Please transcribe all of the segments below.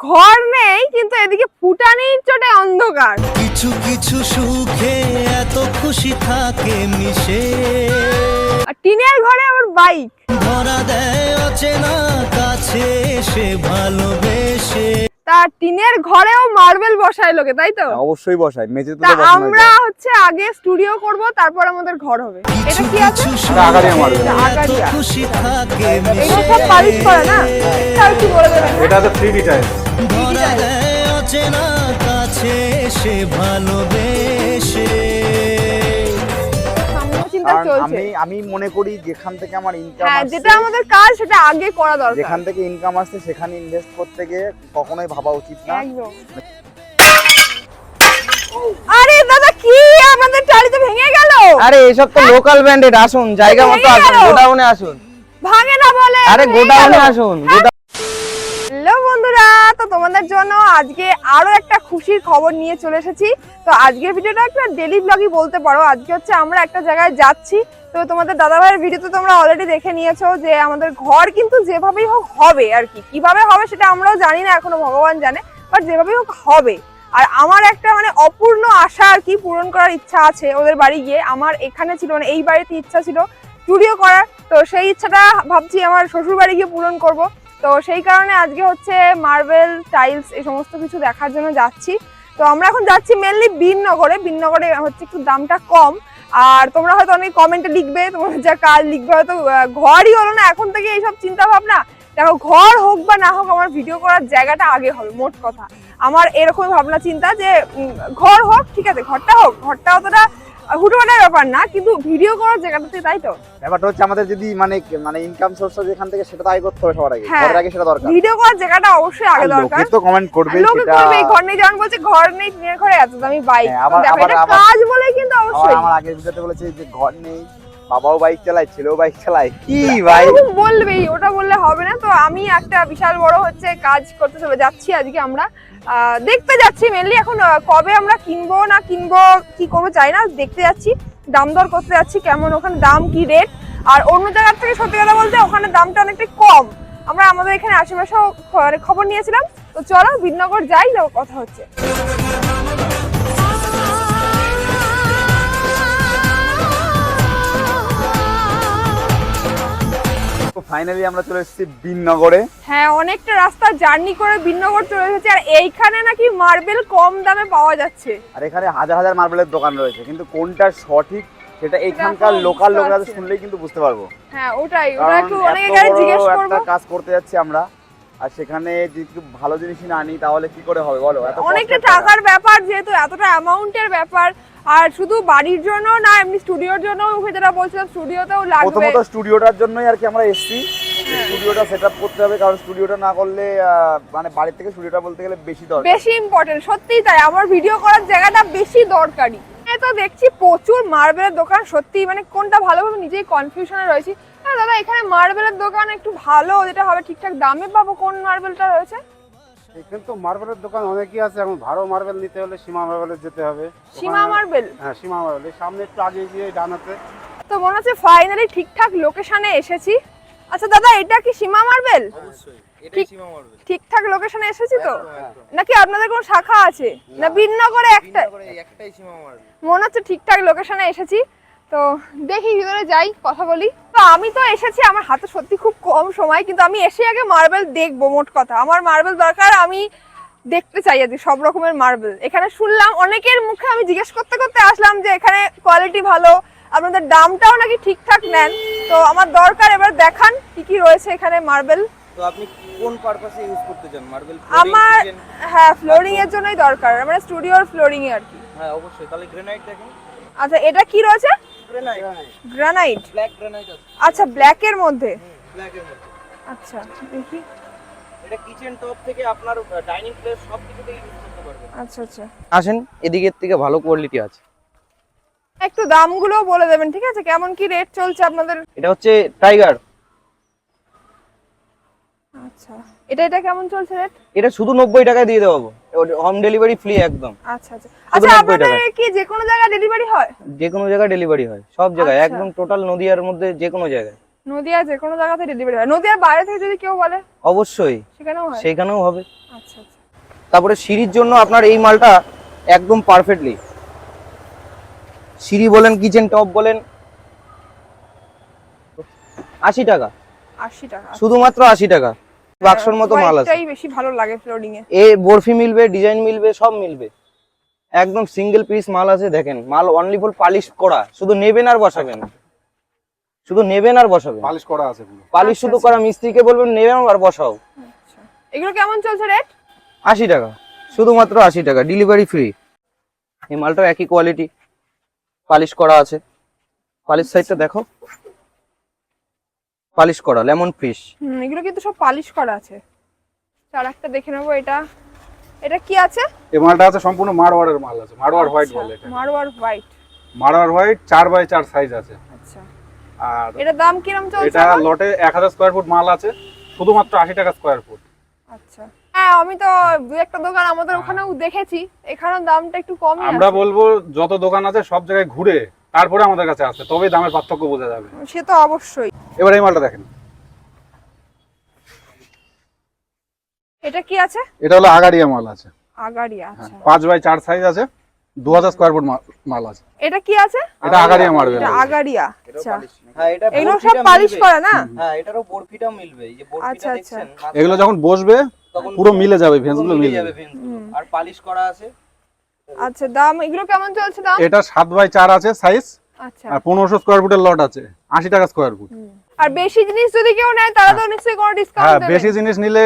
ঘর নেই কিন্তু এদিকে ফুটানির চোটে অন্ধকার। কিছু কিছু সুখে এত খুশি থাকে মিশে। আর টিনের ঘরে আবার বাইক। ধরা দেয় অচেনা কাছে এসে ভালোবেসে। তা টিনের ঘরেও মার্বেল বসায় লোকে তাই তো? অবশ্যই বসাই মেঝে তো তা বসানো আমরা হচ্ছে আগে স্টুডিও করব তারপর আমাদের ঘর হবে। এটা কি আছে? আগারিয়া সুখে মারবে। এত আগারিয়া। খুশি থাকে এগুলো সব পালিশ করা না? এটা তো থ্রি ডি টাইপ অচেনা কাছে এসে ভালোবেসে। আমি আমি মনে করি যেখান থেকে আমার ইনকাম হ্যাঁ যেটা আমাদের কাজ সেটা আগে করা দরকার। যেখান থেকে ইনকাম আসছে সেখানে ইনভেস্ট করতে গিয়ে কখনোই ভাবা উচিত না। একদম। আরে দাদা কি? আমাদের টালিতে ভেঙে গেল। আরে এসব তো লোকাল ব্র্যান্ডেড আসুন জায়গা মতো আসুন গোডাউনে আসুন। ভাঙে না বলে আরে গোডাউনে আসুন হ্যাঁ? গোডাউন হ্যালো বন্ধুরা, তো তোমাদের জন্য আজকে আরও একটা খুশির খবর নিয়ে চলে এসেছি। তো আজকের ভিডিওটা একটা ডেলি ব্লগই বলতে পারো। আজকে হচ্ছে আমরা একটা জায়গায় যাচ্ছি। তো তোমাদের দাদাভাইয়ের ভিডিও তো তোমরা অলরেডি দেখে নিয়েছো যে আমাদের ঘর কিন্তু যেভাবেই হোক হবে আর কি। কীভাবে হবে সেটা আমরাও জানি না, এখনও ভগবান জানে। বাট যেভাবেই হোক হবে। আর আমার একটা মানে অপূর্ণ আশা আর কি পূরণ করার ইচ্ছা আছে ওদের বাড়ি গিয়ে। আমার এখানে ছিল মানে এই বাড়িতে ইচ্ছা ছিল স্টুডিও করার। তো সেই ইচ্ছাটা ভাবছি আমার শ্বশুর বাড়ি গিয়ে পূরণ করব। তো সেই কারণে আজকে হচ্ছে মার্বেল টাইলস এই সমস্ত কিছু দেখার জন্য যাচ্ছি। তো আমরা এখন যাচ্ছি মেনলি বিননগরে। বিননগরে হচ্ছে একটু দামটা কম। আর তোমরা হয়তো অনেক কমেন্টে লিখবে, তোমরা যা কাজ লিখবে হয়তো ঘরই হলো না। এখন থেকে এইসব চিন্তা ভাবনা দেখো, ঘর হোক বা না হোক, আমার ভিডিও করার জায়গাটা আগে হবে মোট কথা। আমার এরকম ভাবনা, চিন্তা যে ঘর হোক, ঠিক আছে, ঘরটা হোক, ঘরটা অতটা হুটোপাটার ব্যাপার না কিন্তু ভিডিও করার জায়গাটাতে তাই তো। ব্যাপারটা হচ্ছে আমাদের যদি মানে মানে ইনকাম সোর্স যেখান থেকে সেটা তো আগে করতে হবে সবার আগে। হ্যাঁ। ঘরের আগে সেটা দরকার। ভিডিও করার জায়গাটা অবশ্যই আগে দরকার লোকে তো কমেন্ট করবে লোকে করবে ঘর নেই যেমন বলছে ঘর নেই টিনের ঘরে এত দামি বাইক আবার- আবার- কাজ বলে কিন্তু অবশ্যই। আমার আগের ভিডিওতে বলেছে যে ঘর নেই বাবাও বাইক চালায় ছেলেও বাইক চালায়। কি ভাই বলবেই ওটা বললে হবে না। তো আমি একটা বিশাল বড় হচ্ছে কাজ করতে চলে যাচ্ছি আজকে আমরা। দেখতে যাচ্ছি মেনলি এখন কবে আমরা কিনবো না কিনবো কি করব চাই না দেখতে যাচ্ছি। দাম দর করতে যাচ্ছি কেমন ওখানে দাম কি রেট আর অন্য জায়গার থেকে সত্যি কথা বলতে ওখানে দামটা অনেকটা কম। আমরা আমাদের এখানে আশেপাশেও খবর নিয়েছিলাম। তো চলো বিনগর যাই কথা হচ্ছে। ফাইনালি আমরা চলে এসেছি বিননগরে। হ্যাঁ অনেকটা রাস্তা জার্নি করে বিনগর চলে এসেছে আর এইখানে নাকি মার্বেল কম দামে পাওয়া যাচ্ছে। আর এখানে হাজার হাজার মার্বেলের দোকান রয়েছে কিন্তু কোনটা সঠিক সেটা এখানকার এখনও লোকাল লোকরা শুনলেই কিন্তু বুঝতে পারব। হ্যাঁ ওটাই ওটা একটু এত অনেকে জিজ্ঞেস করব। একটা কাজ করতে যাচ্ছি আমরা আর সেখানে যদি ভালো জিনিসই না আনি তাহলে কি করে হবে বলো? অনেকটা টাকার ব্যাপার যেহেতু এতটা অ্যামাউন্টের ব্যাপার আর শুধু বাড়ির জন্য না এমনি স্টুডিওর জন্য যেটা বলছিলাম স্টুডিওতেও লাগবে। প্রথমত স্টুডিওটার জন্যই আর কি আমরা এসেছি। স্টুডিওটা সেট আপ করতে হবে কারণ স্টুডিওটা না করলে মানে বাড়ি থেকে স্টুডিওটা বলতে গেলে বেশি দরকার। বেশি ইম্পর্টেন্ট সত্যিই তাই। আমার ভিডিও করার জায়গাটা বেশি দরকারি। তো দেখছি প্রচুর মার্বেলের দোকান সত্যি মানে কোনটা ভালো ভাবে নিজেই কনফিউশনে রয়েছি। হ্যাঁ দাদা এখানে মার্বেলের দোকান একটু ভালো যেটা হবে ঠিকঠাক দামে পাবো? কোন মার্বেলটা রয়েছে? এখানে তো মার্বেলের দোকান অনেকই আছে। এখন ভালো মার্বেল নিতে হলে সীমা মার্বেলে যেতে হবে। সীমা মার্বেল? হ্যাঁ সীমা মার্বেল। সামনে একটু আগে গিয়ে ডানাতে তো মনে হচ্ছে ফাইনালি ঠিকঠাক লোকেশনে এসেছি। আচ্ছা দাদা এটা কি সীমা মার্বেল? ঠিকঠাক লোকেশনে এসেছি তো? নাকি আপনাদের কোনো শাখা আছে? না বিনগরে একটা মনে হচ্ছে ঠিকঠাক লোকেশনে এসেছি। তো দেখি ভিতরে যাই কথা বলি। তো আমি তো এসেছি আমার হাতে সত্যি খুব কম সময় কিন্তু আমি এসে আগে মার্বেল দেখব মোট কথা। আমার মার্বেল দরকার আমি দেখতে চাই আজকে সব রকমের মার্বেল এখানে শুনলাম অনেকের মুখে আমি জিজ্ঞেস করতে করতে আসলাম যে এখানে কোয়ালিটি ভালো আপনাদের দামটাও নাকি ঠিকঠাক নেন। তো আমার দরকার এবার দেখান কি কি রয়েছে এখানে মার্বেল তো আপনি কোন পারপাসে ইউজ করতে চান? মার্বেল আমার হ্যাঁ ফ্লোরিং এর জন্যই দরকার মানে স্টুডিওর ফ্লোরিং এ আর কি। হ্যাঁ অবশ্যই। তাহলে গ্রানাইট দেখেন। আচ্ছা এটা কি রয়েছে? গ্রানাইট ব্ল্যাক গ্রানাইট আছে। আচ্ছা ব্ল্যাক এর মধ্যে? ব্ল্যাক এর মধ্যে। আচ্ছা দেখি। এটা কিচেন টপ থেকে আপনার ডাইনিং প্লেস সব কিছুতে ইউজ করতে পারবেন। আচ্ছা আচ্ছা। আসেন এদিকের থেকে ভালো কোয়ালিটি আছে। একটু দামগুলো বলে দেবেন ঠিক আছে? কেমন কি রেট চলছে আপনাদের? এটা হচ্ছে টাইগার আচ্ছা। এটা এটা কেমন চলছে রেট এটা শুধু নব্বই টাকায় দিয়ে দেবো হোম ডেলিভারি ফ্রি একদম। আচ্ছা আচ্ছা। আচ্ছা আপনাদের কি যে কোনো জায়গায় ডেলিভারি হয়? যে কোনো জায়গায় ডেলিভারি হয় সব জায়গায় আচ্ছা। একদম টোটাল নদিয়ার মধ্যে যে কোনো জায়গায়। নদিয়া যে কোনো জায়গাতে ডেলিভারি হয়। নদিয়ার বাইরে থেকে যদি কেউ বলে অবশ্যই। সেখানেও হয়? সেইখানেও হবে। আচ্ছা আচ্ছা। তারপরে সিঁড়ির জন্য আপনার এই মালটা একদম পারফেক্টলি সিঁড়ি বলেন কিচেন টপ বলেন আশি টাকা। আশি টাকা শুধুমাত্র আশি টাকা। বাক্সর মতো মাল আছে। হোয়াইটটাই বেশি ভালো লাগে ফ্লোরিং এ। এ বরফি মিলবে ডিজাইন মিলবে সব মিলবে। একদম সিঙ্গেল পিস মাল আছে দেখেন। মাল অনলি ফুল পালিশ করা। শুধু নেবেন আর বসাবেন। শুধু নেবেন আর বসাবেন। পালিশ করা আছে পুরো। পালিশ শুধু করা মিস্ত্রিকে বলবেন নেবেন আর বসাও। আচ্ছা। এগুলো কেমন চলছে রেট আশি টাকা। শুধুমাত্র আশি টাকা ডেলিভারি ফ্রি এই মালটাও একই কোয়ালিটি পালিশ করা আছে। পালিশ সাইডটা দেখো। পালিশ করা লেমন ফিশ। হুম এগুলো কিন্তু সব পালিশ করা আছে। আর একটা দেখে নেব এটা। এটা কি আছে? এই মালটা আছে সম্পূর্ণ মারওয়ারের মাল আছে মারওয়ার হোয়াইট বলে এটা। মারওয়ার হোয়াইট। মারওয়ার হোয়াইট চার বাই চার সাইজ আছে। আচ্ছা। আর এটার দাম কিরম চলছে এটা লটে এক হাজার স্কোয়ার ফুট মাল আছে শুধুমাত্র আশি টাকা স্কোয়ার ফুট আচ্ছা। হ্যাঁ আমি তো দু একটা দোকান আমাদের ওখানেও দেখেছি এখানেও দামটা একটু কমই আমরা বলব যত দোকান আছে সব জায়গায় ঘুরে তারপরে আমাদের কাছে আসে তবে দামের পার্থক্য বোঝা যাবে। সে তো অবশ্যই। এবার এই মালটা দেখেন। এটা কি আছে? এটা হলো আগাড়িয়া মাল আছে। আগাড়িয়া হ্যাঁ, আচ্ছা। পাঁচ বাই চার সাইজ আছে দু হাজার ফুট মাল আছে। এটা কি আছে? এটা আগাড়িয়া মারবেল এটা আগাড়িয়া আচ্ছা। হ্যাঁ এটা এগুলো সব বরফিটা করা না? হ্যাঁ এটারও বরফিটা মিলবে। এই যে বরফিটা। দেখছেন এগুলো যখন বসবে তখন পুরো মিলে যাবে ভেন্সগুলো মিলে যাবে আর পালিশ করা আছে আচ্ছা দাম এগুলো কেমন চলছে দাম? এটা সাত বাই চার আছে সাইজ আচ্ছা। আর পনেরোশো স্কোয়ার ফুটের লট আছে। আশি টাকা স্কোয়ার ফুট আর বেশি জিনিস যদি কেউ নেয় তারা তো নিশ্চয়ই কোনো হ্যাঁ ডিসকাউন্ট দেবে। বেশি জিনিস নিলে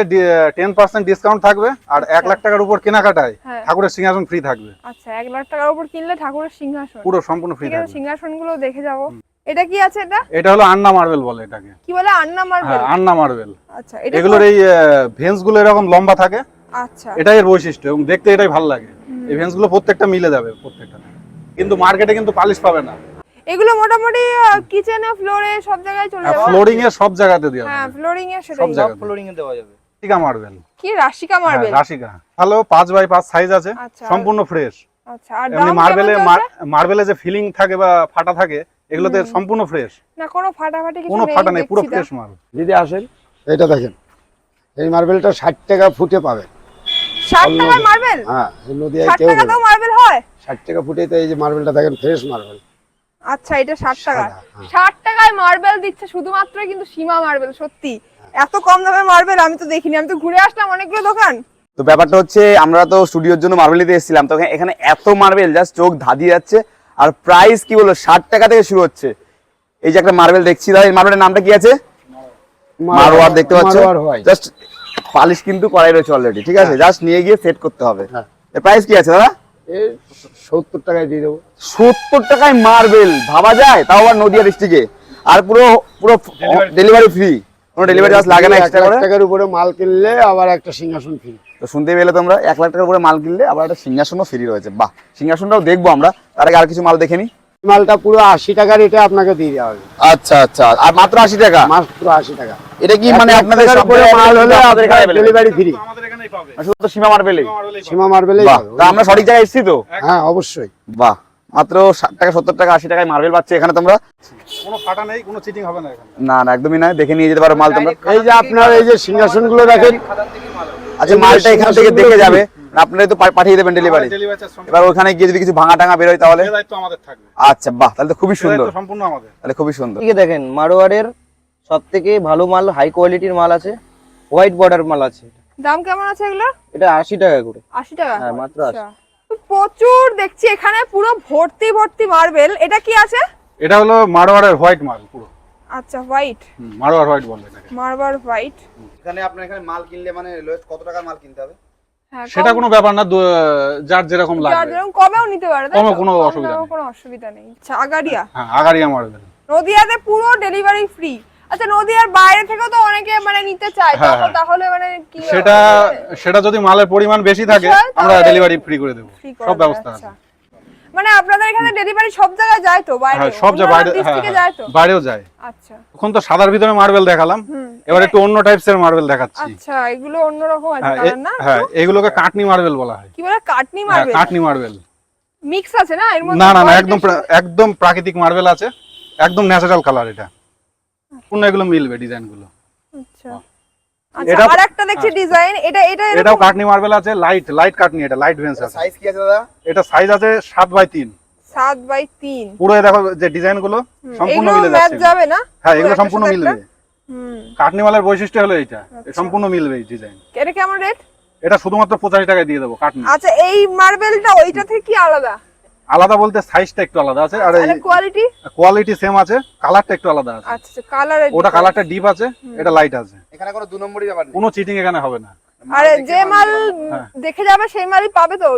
টেন পার্সেন্ট ডিসকাউন্ট থাকবে আর এক লাখ টাকার উপর কেনাকাটায় হ্যাঁ। ঠাকুরের সিংহাসন ফ্রি থাকবে। আচ্ছা এক লাখ টাকার উপর কিনলে ঠাকুরের সিংহাসন। পুরো সম্পূর্ণ ফ্রি থাকবে। সিংহাসনগুলো দেখে যাব। এটা কি আছে এটা? এটা হলো আন্না মার্বেল বলে এটাকে। কি বলে? আন্না মার্বেল? হ্যাঁ আন্না মার্বেল। আচ্ছা এগুলোর এই ভেন্সগুলো এরকম লম্বা থাকে। আচ্ছা। এটাই এর বৈশিষ্ট্য এবং দেখতে এটাই ভালো লাগে। এই প্রত্যেকটা মিলে যাবে প্রত্যেকটা। কিন্তু মার্কেটে কিন্তু পালিশ পাবে না। এগুলো মোটামুটি কিচেনে ফ্লোরে সব জায়গায় চলে যাবে। ফ্লোরিং এ সব জায়গাতে দেওয়া হ্যাঁ ফ্লোরিং এ সব জায়গায় ফ্লোরিং এ দেওয়া যাবে। রাশিকা মার্বেল কি রাশিকা মার্বেল রাশিকা ভালো পাঁচ বাই পাঁচ সাইজ আছে আচ্ছা। সম্পূর্ণ ফ্রেশ আচ্ছা আর এমনি দাম মার্বেলে মার্বেলে যে ফিলিং থাকে বা ফাটা থাকে এগুলোতে সম্পূর্ণ ফ্রেশ না কোনো ফাটাফাটি কিছু কোনো ফাটা নেই পুরো ফ্রেশ। মাল। দিদি আসেন। এটা দেখেন। এই মার্বেলটা ষাট টাকা ফুটে পাবেন। 60 টাকার মার্বেল হ্যাঁ এই নদীয়ায় 60 টাকাতেও মার্বেল হয়। ষাট টাকা ফুটে তো এই যে মার্বেলটা দেখেন ফ্রেশ মার্বেল আচ্ছা এটা 60 টাকা। হ্যাঁ। 60 টাকায় মার্বেল দিচ্ছে শুধুমাত্র কিন্তু সীমা মার্বেল সত্যি। এত কম দামে মার্বেল আমি তো দেখিনি। আমি তো ঘুরে আসলাম অনেকগুলো দোকান। তো ব্যাপারটা হচ্ছে আমরা তো স্টুডিওর জন্য মার্বেল নিতে এসেছিলাম। তো এখানে এত মার্বেল জাস্ট চোখ ধাঁধিয়ে যাচ্ছে। আর প্রাইস কি বলল ষাট টাকা থেকে শুরু হচ্ছে। এই যে একটা মার্বেল দেখছি দাদা এই মার্বেলের নামটা কি আছে? মারোয়ার দেখতে পাচ্ছ? জাস্ট পালিশ কিন্তু করাই রয়েছে অলরেডি ঠিক আছে? জাস্ট নিয়ে গিয়ে সেট করতে হবে। হ্যাঁ। এর প্রাইস কি আছে দাদা? সত্তর টাকায় দিয়ে দেবো। সত্তর টাকায় মার্বেল ভাবা যায় তাও আবার নদিয়া ডিস্ট্রিক্টে আর পুরো পুরো ডেলিভারি ফ্রি কোনো ডেলিভারি চার্জ লাগে না এক এক্সট্রা করে? টাকার উপরে মাল কিনলে আবার একটা সিংহাসন ফ্রি তো শুনতে পেলে তোমরা এক লাখ টাকার উপরে মাল কিনলে আবার একটা সিংহাসনও ফ্রি রয়েছে। বাহ সিংহাসনটাও দেখব আমরা। তার আগে আর কিছু মাল দেখে নি। মালটা পুরো আশি টাকার এটা আপনাকে দিয়ে দেওয়া হবে। আচ্ছা আচ্ছা। আর মাত্র আশি টাকা? মাত্র আশি টাকা। এটা কি মানে আপনাদের মাল হলে আমাদের এখানে available? ডেলিভারি ফ্রি আমাদের এখানেই পাবে শুধু তো সীমা সীমা আমরা সঠিক জায়গায় এসেছি তো? হ্যাঁ অবশ্যই। বাহ মাত্র ষাট টাকা সত্তর টাকা আশি টাকায় মার্বেল পাচ্ছে এখানে তোমরা? কোনো ফাটা নেই কোনো চিটিং হবে না এখানে। না না একদমই নয়। দেখে নিয়ে যেতে পারো মাল তোমরা। এই যে আপনার এই যে সিংহাসনগুলো দেখেন। আচ্ছা মালটা এখান থেকে দেখে যাবে। আপনারাই তো পাঠিয়ে দেবেন ডেলিভারি এবার ওখানে গিয়ে যদি কিছু ভাঙা টাঙা বেরোয় তাহলে? আচ্ছা বাহ তাহলে তো খুবই সুন্দর। সম্পূর্ণ আমাদের। তাহলে খুবই সুন্দর। দেখেন মারোয়ারের সব থেকে ভালো মাল হাই কোয়ালিটির মাল আছে হোয়াইট বর্ডার মাল আছে দাম কেমন আছে এগুলো? এটা আশি টাকা করে। 80 টাকা? হ্যাঁ, মাত্র আচ্ছা। প্রচুর দেখছি এখানে পুরো ভর্তি ভর্তি মার্বেল এটা কি আছে? এটা হলো মারোয়ারের হোয়াইট মাল পুরো। আচ্ছা হোয়াইট হুম, মারোয়ার হোয়াইট বলে এটাকে। মার্বার হোয়াইট এখানে আপনার এখানে মাল কিনলে মানে লোয়েস্ট কত টাকার মাল কিনতে হবে? সেটা কোনো ব্যাপার না যার যেরকম লাগে যার যেরকম কমেও নিতে পারে কমে কোনো অসুবিধা নেই। কোনো অসুবিধা নেই। আচ্ছা আগাড়িয়া হ্যাঁ আগারিয়া মডেল নদিয়াতে পুরো ডেলিভারি ফ্রি আচ্ছা নদিয়ার বাইরে থেকেও তো অনেকে মানে নিতে চায় হ্যাঁ, হ্যাঁ। তাহলে মানে কি সেটা সেটা যদি মালের পরিমাণ বেশি থাকে আমরা ডেলিভারি ফ্রি করে দেব। সব ব্যবস্থা আছে। আচ্ছা। মানে আপনাদের এখানে ডেলিভারি সব জায়গায় যায় তো? বাইরে হ্যাঁ সব যে বাইরে হ্যাঁ হ্যাঁ, যায় তো? বাইরেও যায়। আচ্ছা। এখন তো সাদার ভিতরে মার্বেল দেখালাম। এবার একটু অন্য টাইপস এর মার্বেল দেখাচ্ছি। আচ্ছা এগুলো অন্যরকম আছে হ্যাঁ না হ্যাঁ এগুলোকে কাটনি মার্বেল বলা হয়। কি বলে? কাটনি হ্যাঁ মারবে কাটনি মার্বেল মিক্স আছে না? এর মধ্যে না না না একদম প্রা- একদম প্রাকৃতিক মার্বেল আছে। একদম ন্যাচারাল কালার এটা। পূর্ণ এগুলো মিলবে ডিজাইনগুলো। আচ্ছা। আচ্ছা এটা- আর একটা দেখছি ডিজাইন এটা এটা এটাও কাটনি মার্বেল আছে লাইট লাইট কাটনি এটা লাইট ভেন্স আছে। সাইজ কি আছে দাদা? এটা সাইজ আছে সাত বাই তিন। সাত বাই তিন। পুরো দেখো যে ডিজাইনগুলো সম্পূর্ণ মিলে যাচ্ছে। যাবে না? হ্যাঁ এগুলো সম্পূর্ণ মিলবে হুম। কাটনি মালের বৈশিষ্ট্য হলো এইটা। এ সম্পূর্ণ মিলবে এই ডিজাইন এটা কেমন রেট এটা শুধুমাত্র পঁচাশি টাকায় দিয়ে দেবো কাটনি। আচ্ছা এই মার্বেলটা ওইটা থেকে কি আলাদা? আলাদা বলতে সাইজটা একটু আলাদা আছে আর কোয়ালিটি কোয়ালিটি সেম আছে কালারটা একটু আলাদা আছে। আচ্ছা কালার ওটা কালারটা ডিপ আছে এটা লাইট আছে। এখানে কোনো দু নম্বরই ব্যাপার কোনো চিটিং এখানে হবে না। আরে যে মাল হ্যাঁ। দেখে যাবে সেই মালই পাবে তো।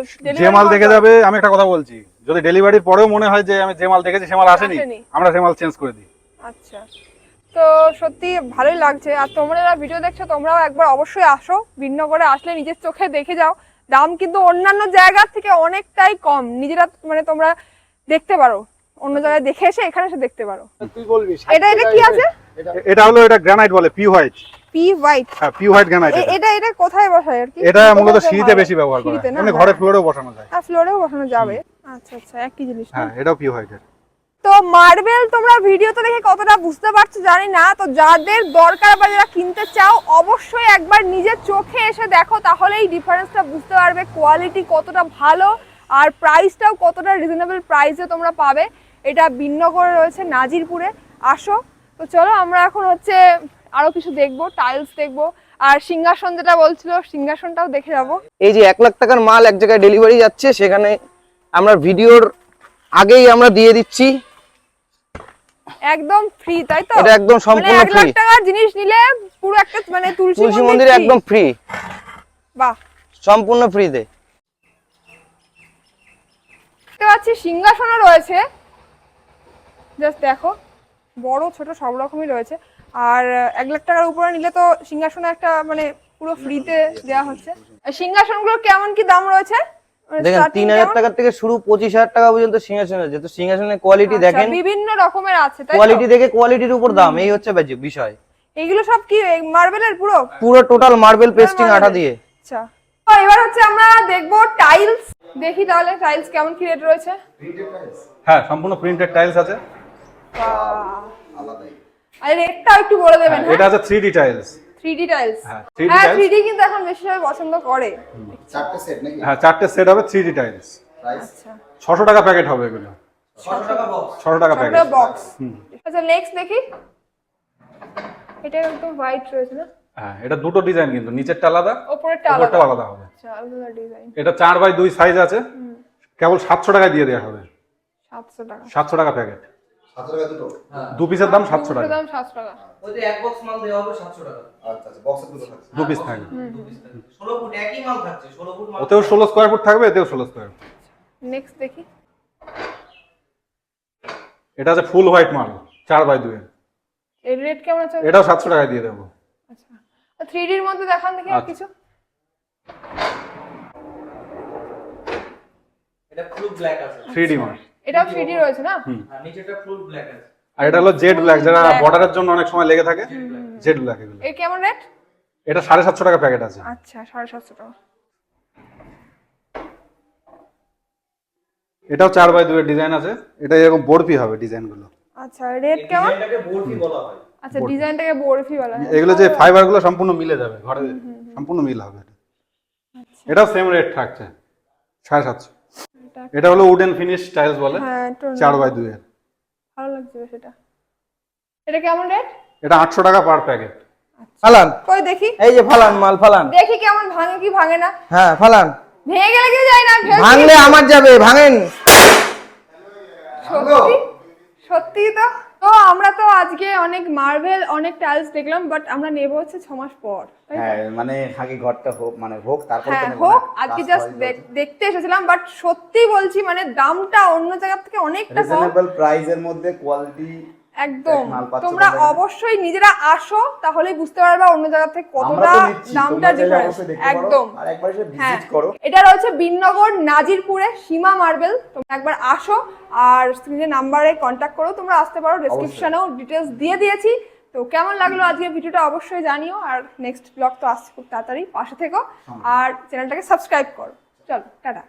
যে মাল দেখে যাবে আমি একটা কথা বলছি। যদি ডেলিভারির পরেও মনে হয় যে আমি যে মাল দেখেছি সে মাল আসেনি। আমরা সে মাল চেঞ্জ করে দিই। আচ্ছা। তো সত্যি ভালোই লাগছে। আর তোমরা যারা ভিডিও দেখছ তোমরাও একবার অবশ্যই আসো। ভিন্ন করে আসলে নিজের চোখে দেখে যাও। দাম কিন্তু অন্যান্য জায়গার থেকে অনেকটাই কম। নিজেরা মানে তোমরা দেখতে পারো। অন্য জায়গায় দেখে এসে এখানে এসে দেখতে পারো। তুই বলবি এটা এটা কি আছে? এটা এটা হলো এটা গ্রানাইট বলে পি হোয়াইট পি হোয়াইট হ্যাঁ পি হোয়াইট গ্রানাইট এটা। এটা কোথায় বসায় আর কি? এটা মূলত সিঁড়িতে বেশি ব্যবহার করা হয়। না? এমনি ঘরে ফ্লোরেও বসানো যায়। হ্যাঁ ফ্লোরেও বসানো যাবে। আচ্ছা আচ্ছা একই জিনিস হ্যাঁ এটাও পি হোয়াইটের তো মার্বেল তোমরা ভিডিওতে দেখে কতটা বুঝতে পারছ জানি না। তো যাদের দরকার বা যারা কিনতে চাও অবশ্যই একবার নিজের চোখে এসে দেখো তাহলেই ডিফারেন্সটা বুঝতে পারবে। কোয়ালিটি কতটা ভালো আর প্রাইসটাও কতটা রিজনেবল প্রাইসে তোমরা পাবে। এটা বিন্নগরে রয়েছে নাজিরপুরে। আসো। তো চলো আমরা এখন হচ্ছে আরও কিছু দেখব টাইলস দেখব। আর সিংহাসন যেটা বলছিল সিংহাসনটাও দেখে যাব। এই যে এক লাখ টাকার মাল এক জায়গায় ডেলিভারি যাচ্ছে সেখানে আমরা ভিডিওর আগেই আমরা দিয়ে দিচ্ছি। একদম ফ্রি তাই তো? এটা একদম মানে সম্পূর্ণ এক লাখ টাকার জিনিস নিলে পুরো একটা মানে তুলসী মন্দির একদম ফ্রি বাহ। সম্পূর্ণ দেখতে পাচ্ছি সিংহাসনও রয়েছে। জাস্ট দেখো বড় ছোট সব রকমই রয়েছে। আর এক লাখ টাকার উপরে নিলে তো সিংহাসন একটা মানে পুরো ফ্রিতে দেওয়া হচ্ছে। আর সিংহাসনগুলোর কেমন কি দাম রয়েছে? মানে দেখেন তিন হাজার? টাকার থেকে শুরু পঁচিশ হাজার টাকা পর্যন্ত সিংহাসন আছে। তো সিংহাসনের কোয়ালিটি আচ্ছা, দেখেন বিভিন্ন রকমের আছে কোয়ালিটি দেখে কোয়ালিটির উপর দাম এই হচ্ছে বিষয়। এইগুলো সব কি মার্বেলের পুরো? পুরো টোটাল মার্বেল পেস্টিং আঠা দিয়ে। আচ্ছা। তো এবার হচ্ছে আমরা দেখব টাইলস দেখি তাহলে টাইলস কেমন কি রেট রয়েছে? হ্যাঁ সম্পূর্ণ প্রিন্টেড টাইলস আছে। আর রেটটাও একটু বলে দেবেন এটা আছে থ্রি টাইলস থ্রি টাইলস হ্যাঁ, 3D হ্যাঁ tiles। কিন্তু এখন বেশি সবাই পছন্দ করে। চারটে সেট নাকি? হ্যাঁ চারটে সেট হবে থ্রি টাইলস আচ্ছা। ছশো টাকা প্যাকেট হবে এগুলো। ছশো টাকা প্যাকেট বক্স আচ্ছা নেক্সট দেখি। এটা একদম হোয়াইট রয়েছে না? হ্যাঁ এটা দুটো ডিজাইন কিন্তু নিচেরটা আলাদা ওপরেরটা আলাদা। আলাদা হবে। আচ্ছা আলাদা ডিজাইন এটা চার বাই দুই সাইজ আছে। কেবল সাতশো টাকায় দিয়ে দেওয়া হবে। সাতশো টাকা। সাতশো টাকা প্যাকেট দু পিসের দাম সাতশো টাকা। দাম সাতশো টাকা। ওই যে এক বক্স মাল দেওয়া হবে সাতশো টাকা। আচ্ছা আচ্ছা বক্সের দুটো থাকছে। দু পিস থাকবে। ষোলো ফুট একই মাল থাকছে ষোলো ফুট মাল ওতেও ষোলো স্কোয়ার ফুট থাকবে এতেও ষোলো স্কোয়ার ফুট নেক্সট দেখি। এটা আছে ফুল হোয়াইট মাল চার বাই দুই এর। রেট কেমন আছে? এটাও সাতশো টাকায় দিয়ে দেবো। আচ্ছা। থ্রি ডির মধ্যে দেখান দেখি আর আচ্ছা। কিছু। এটা ফুল ব্ল্যাক আছে। থ্রি ডি মাল। এটাও থ্রি ডি রয়েছে না? নিচেটা ফুল ব্ল্যাক আছে। আর এটা হলো জেড ব্ল্যাক যারা বর্ডারের জন্য অনেক সময় লেগে থাকে জেড ব্ল্যাক এগুলো। এর কেমন রেট এটা সাড়ে সাতশো টাকা প্যাকেট আছে। আচ্ছা সাড়ে সাতশো টাকা। এটাও চার বাই দুয়ের ডিজাইন আছে। এটা এরকম বরফি হবে ডিজাইনগুলো আচ্ছা রেট কেমন? এটাকে বরফি বলা হয়। আচ্ছা ডিজাইনটাকে বরফি বলা হয়। এগুলো যে ফাইবারগুলো সম্পূর্ণ মিলে যাবে ঘরে সম্পূর্ণ মিল হবে। এটা। এটাও সেম রেট থাকছে সাড়ে সাতশো। এটা- এটা হলো উডেন ফিনিশ টাইলস বলে হ্যাঁ 4 বাই 2 এর ভালো লাগছে সেটা। এটা কেমন রেট এটা আটশো টাকা পার প্যাকেট ফালান। কই দেখি? এই যে ফালান মাল ফালান। দেখি কেমন ভাঙে কি ভাঙে না। হ্যাঁ ফালান। ভেঙে গেলে কি যায় না ভাঙলে আমার যাবে ভাঙেন। সত্যি? সত্যি তো? তো আমরা তো আজকে অনেক মার্বেল অনেক টাইলস দেখলাম বাট আমরা নেব হচ্ছে ছ মাস পর হ্যাঁ মানে আগে ঘরটা হোক মানে হোক তারপর হ্যাঁ হোক আজকে জাস্ট দেখতে এসেছিলাম বাট সত্যি বলছি মানে দামটা অন্য জায়গার থেকে অনেকটা কম। রিজনেবল প্রাইসের মধ্যে কোয়ালিটি একদম। তোমরা। অবশ্যই নিজেরা আসো তাহলেই বুঝতে পারবে অন্য জায়গা থেকে কতটা দামটা ডিফারেন্স একদম। হ্যাঁ। এটা রয়েছে বিননগর নাজিরপুরে সীমা মার্বেল। তোমরা একবার আসো আর স্ক্রিনে নাম্বারে কন্ট্যাক্ট করো। তোমরা আসতে পারো ডেসক্রিপশনেও ডিটেলস দিয়ে দিয়েছি। তো কেমন লাগল আজকের ভিডিওটা অবশ্যই জানিও। আর নেক্সট ব্লগ তো আসছে খুব তাড়াতাড়ি পাশে থেকো। আর চ্যানেলটাকে সাবস্ক্রাইব করো। চলো টাটা।